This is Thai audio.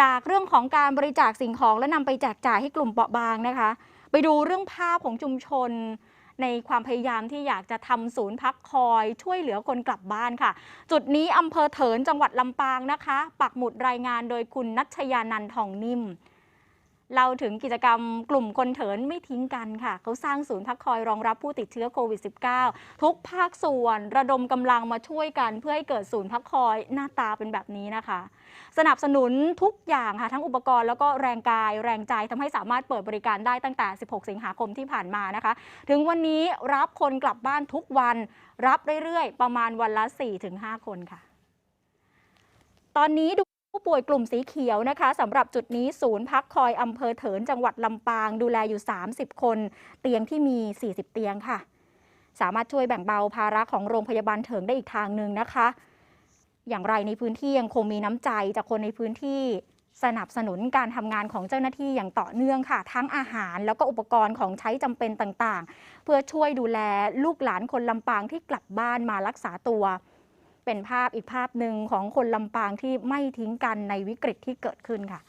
จากเรื่องของการบริจาคสิ่งของและนำไปแจกจ่ายให้กลุ่มเปราะบางนะคะ ไปดูเรื่องภาพของชุมชน ในความพยายามที่อยากจะทำศูนย์พักคอย ช่วยเหลือคนกลับบ้านค่ะ จุดนี้อำเภอเถินจังหวัดลำปางนะคะ ปักหมุดรายงานโดยคุณนัชยานันทองนิ่ม เราถึงกิจกรรมกลุ่มคนเถินไม่ทิ้งกันค่ะ เขาสร้างศูนย์พักคอยรองรับผู้ติดเชื้อโควิด -19 ทุกภาคส่วนระดมกำลังมาช่วยกัน เพื่อให้เกิดศูนย์พักคอยหน้าตาเป็นแบบนี้นะคะ สนับสนุนทุกอย่างค่ะ ทั้งอุปกรณ์แล้วก็แรงกายแรงใจทำให้สามารถเปิดบริการได้ตั้งแต่ 16 สิงหาคมที่ผ่านมานะคะ ถึงวันนี้รับคนกลับบ้านทุกวัน รับเรื่อยๆ ประมาณวันละ 4-5 คนค่ะ ตอนนี้ดู ผู้ป่วยกลุ่มสีเขียวนะคะสำหรับจุดนี้ศูนย์พักคอยอำเภอเถินจังหวัดลำปางดูแลอยู่ 30 คน เตียงที่มี 40 เตียงค่ะ สามารถช่วยแบ่งเบาภาระของโรงพยาบาลเถิงได้อีกทางหนึ่งนะคะ อย่างไรในพื้นที่ยังคงมีน้ำใจจากคนในพื้นที่สนับสนุนการทำงานของเจ้าหน้าที่อย่างต่อเนื่องค่ะ ทั้งอาหารแล้วก็อุปกรณ์ของใช้จำเป็นต่างๆ เพื่อช่วยดูแลลูกหลานคนลำปางที่กลับบ้านมารักษาตัว เป็นภาพอีกภาพหนึ่งของคนลำปางที่ไม่ทิ้งกันในวิกฤตที่เกิดขึ้นค่ะ